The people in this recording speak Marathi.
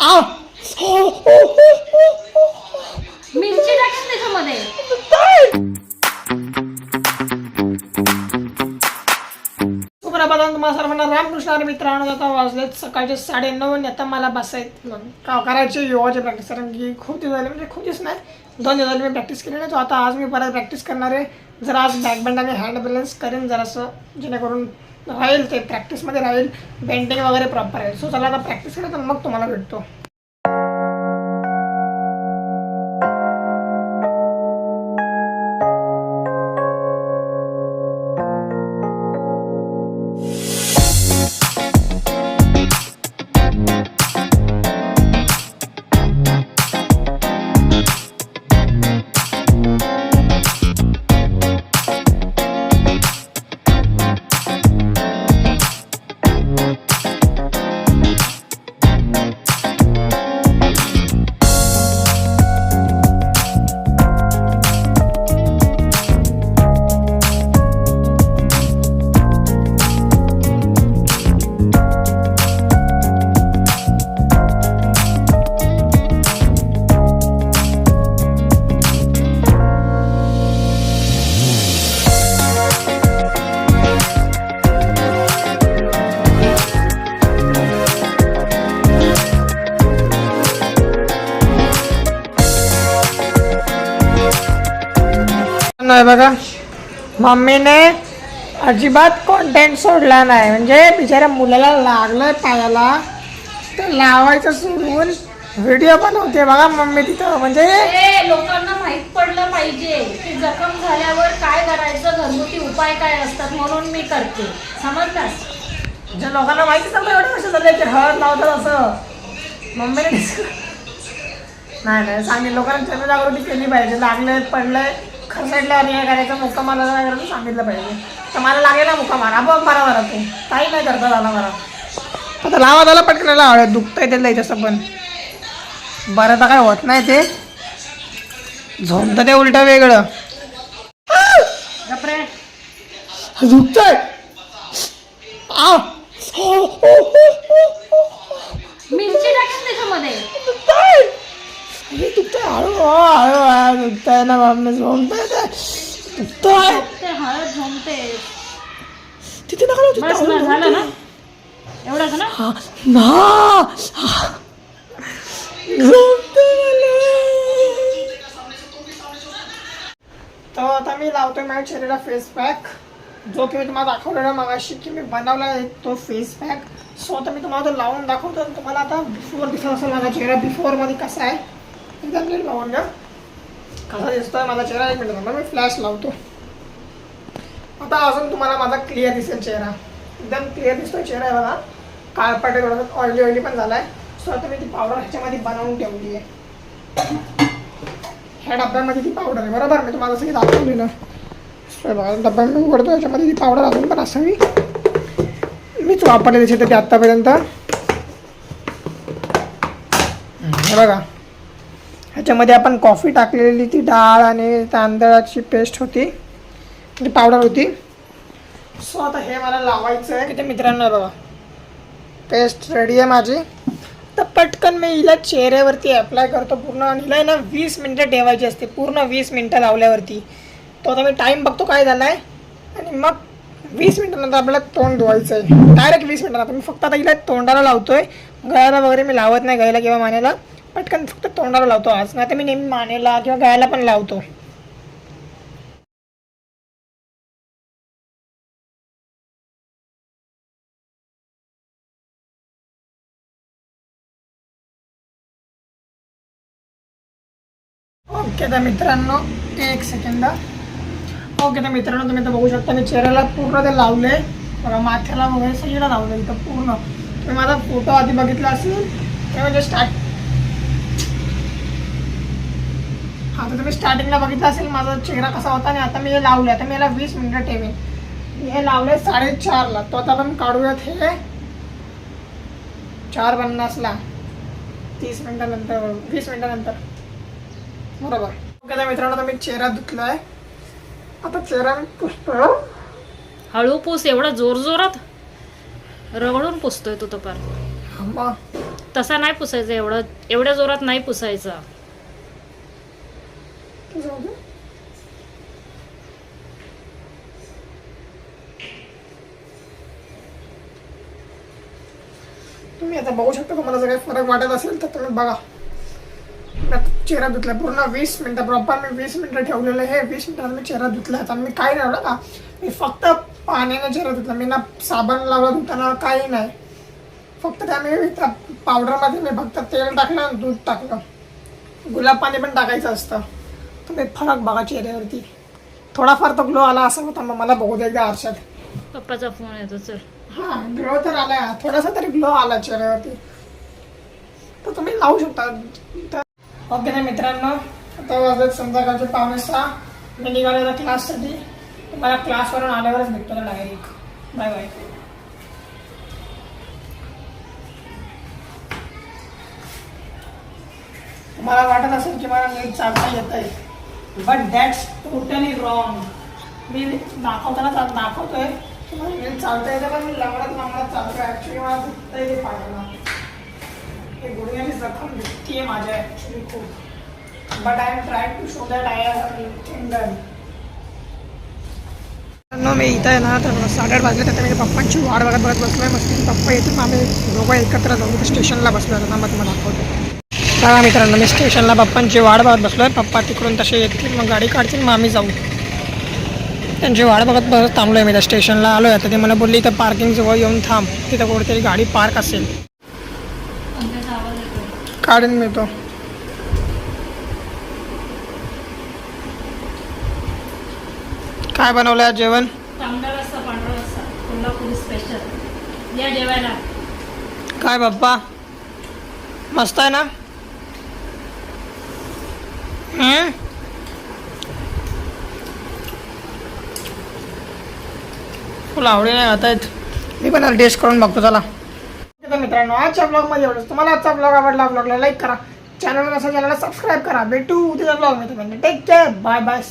हो. मिरची टाकेल त्याच्यामध्ये. तुम्हाला सर्वांना रामकृष्ण आणि मित्रांनो आता वाजलेत सकाळचे साडे नऊ आणि आता मला बसायत का करायचे? योगाची प्रॅक्टिस कारण की खूप दिवस झाले म्हणजे खूप दिवस नाही. दोन दिवस झाले मी प्रॅक्टिस केली नाही. तो आता आज मी परत प्रॅक्टिस करणार आहे. जरा आज बॅकबँड आणि हँड बॅलन्स करेन जरासं जेणेकरून राहील ते प्रॅक्टिसमध्ये राहील बेंडिंग वगैरे प्रॉपर आहे. सो चला आता प्रॅक्टिस करा तर मग तुम्हाला भेटतो. नाही बघा. मम्मीने अजिबात कॉन्टेंट सोडला नाही. म्हणजे बिचाऱ्या मुलाला लागलं पायाला. तर लावायचं सोडून व्हिडिओ बनवते बघा मम्मी तिथं. म्हणजे लोकांना माहीत पडलं पाहिजे की जखम झाल्यावर काय करायचं घरगुती उपाय काय असतात म्हणून मी करते. समजलास ज्या लोकांना माहितीच नव्हतं एवढे वर्ष झाले की हळद लावतात असं. मम्मीने नाही नाही सांगितलं लोकांना जनजागृती केली पाहिजे. लागले पडले खरसाडल्यावर हे करायचं मुक्का मारा करायचं? सांगितलं पाहिजे. तर मला लागेल ना मुक्का मारा. आपोआप मारा मारा तू. काही नाही करता झाला मला आता लावा झाला पटकन लावा. दुखतंय ते लई तसं पण. बरं तर काय होत नाही ते. झोमतं ते उलट वेगळं. हो. मिरची टाकेल त्याच्यामध्ये हळू हो, हळू हळू दुखतंय ना बाबने झोमतंय ते. दुखतंय. ते हळद झोमते तिथे नका लावू, तिथे बस हळू ना झोमतंय. झालं ना? एवढंच ना हा, ना. झोमतंय मला. तर आता मी लावतोय माझ्या चेहऱ्याला फेस पॅक जो की मी तुम्हाला दाखवलेला मगाशी की मी बनवला आहे तो फेस पॅक सो आता मी तुम्हाला तो लावून दाखवतो आणि तुम्हाला आता बिफोर दिसत असेल माझा चेहरा बिफोरमध्ये कसा आहे. एकदा नीट लावून घ्या कसा दिसतोय माझा चेहरा एक मिनिट मी फ्लॅश लावतो आता अजून तुम्हाला माझा क्लिअर दिसेल चेहरा। एकदम क्लिअर दिसतोय चेहरा आहे बघा. काळपट आहे ऑइली ऑइली पण झाला आहे सो आता मी ती पावडर ह्याच्यामध्ये बनवून ठेवली आहे. ह्या डब्यामध्ये ती पावडर आहे बरोबर? मी तुम्हाला सगळी दाखवलेलं सो बघा डब्बा मी उघडतो याच्यामध्ये ती पावडर अजून पण असावी मीच वापरले त्याच्यात ते आत्तापर्यंत. हे बघा. ह्याच्यामध्ये आपण कॉफी टाकलेली ती डाळ आणि तांदळाची पेस्ट होती. ती पावडर होती. सो आता हे मला लावायचं आहे. किती मित्रांनो हे बघा. पेस्ट रेडी आहे माझी. तर पटकन मी हिला चेहऱ्यावरती अप्लाय करतो पूर्ण आणि हिला आहे ना वीस मिनटं ठेवायची असते. पूर्ण वीस मिनटं लावल्यावरती. तो आता मी टाईम बघतो काय झाला आहे आणि मग वीस मिनटानंतर आपल्याला तोंड धुवायचं आहे. डायरेक्ट वीस मिनटानंतर. मी फक्त आता हिला तोंडाला लावतोय. गळ्याला वगैरे मी लावत नाही गळ्याला किंवा मानेला. पटकन फक्त तोंडाला लावतो आज नाही तर मी नेहमी मानेला किंवा गायला पण लावतो. ओके तर मित्रांनो एक सेकंद ओके तर मित्रांनो तुम्ही तर बघू शकता मी चेहऱ्याला पूर्ण ते लावले. बघा माथ्याला वगैरे सगळीला लावलं इथं पूर्ण. तुम्ही माझा फोटो आधी बघितला असेल ते म्हणजे स्टार्ट हा तर तुम्ही स्टार्टिंगला बघितलं असेल माझा चेहरा कसा होता आणि आता मी हे लावले आता मी याला वीस मिनटं ठेवेन. मी हे लावले साडेचारला. तो आता आपण काढूयात हे. चार पन्नासला. तीस मिनटानंतर वीस मिनटानंतर. बरोबर. ओके तर मित्रांनो आता मी चेहरा धुतलाय. आता चेहरा मी पुसतो हळू पूस एवढा जोर जोरात. रगडून पुसतोय तू तो पार मग तसा नाही पुसायचा एवढं एवढ्या जोरात नाही पुसायचा जाऊ दे. तुम्ही आता बघू शकता तुम्हाला जर काही फरक वाटत असेल तर तुम्ही बघा. मी आता चेहरा धुतला पूर्ण वीस मिनटं प्रॉपर मी वीस मिनटं ठेवलेलं आहे. वीस मिनिटात मी चेहरा धुतला आता मी काही नाही का? मी फक्त पाण्याने चेहरा धुतला. मी ना साबण लावला धुताना काही नाही. फक्त त्या मी त्या पावडरमध्ये मी फक्त तेल टाकलं आणि दूध टाकलं. गुलाब पाणी पण टाकायचं असतं. तुम्ही फरक बघा चेहऱ्यावरती. थोडाफार तर ग्लो आला असं होता मग मला बघू दे एकदा आरशात. पप्पाचा फोन येतो चल. हा. ग्लो तर आलाय. थोडासा तरी ग्लो आला चेहऱ्यावरती. तर तुम्ही लावू शकता. ओके ना मित्रांनो. आता वाजत संध्याकाळचे पावणे सहा. मी निघालो होतो क्लाससाठी. तुम्हाला क्लासवरून आल्यावरच भेटतो ना डायरेक्ट बाय बाय तुम्हाला वाटत असेल की मला नीट चालता येत आहे. बट दॅट्स टोटली रॉंग मी दाखवताना दाखवतोय. चालता येतं पण मी ॲक्च्युली मला पाठवला हे जखम दुखतीये माझ्या ॲक्च्युली खूप. But I am try to show that I done मी इथं आहे ना तर साडेआठ वाजले तर मी पप्पांची वाट बघत बघत आहे मग पप्पा येतील आम्ही दोघं एकत्र जाऊ स्टेशनला बसलो आहे ना मग तुम्हाला दाखवतो. बघा मित्रांनो मी स्टेशनला पप्पांची वाट बघत आहे पप्पा तिकडून तसे येतील मग गाडी काढतील मग आम्ही जाऊ. त्यांची वाट बघत बघत थांबलोय मी त्या स्टेशनला. आलोय आता. ते मला बोलली इथं पार्किंग जवळ येऊन थांब. तिथं कुठेतरी गाडी पार्क असेल. काढून मिळतो काय बनवलं आज जेवण? काय बाप्पा? मस्त आहे ना? तुला आवडीने खात आहेत. मी पण टेस्ट करून बघतो चला. तर मित्रांनो आजच्या ब्लॉगमध्ये एवढंच. तुम्हाला आजचा ब्लॉग आवडला ब्लॉगला लाईक करा. चॅनलवर असं चॅनलला सबस्क्राईब करा. भेटू उद्याच्या ब्लॉगमध्ये टेक केअर बाय बाय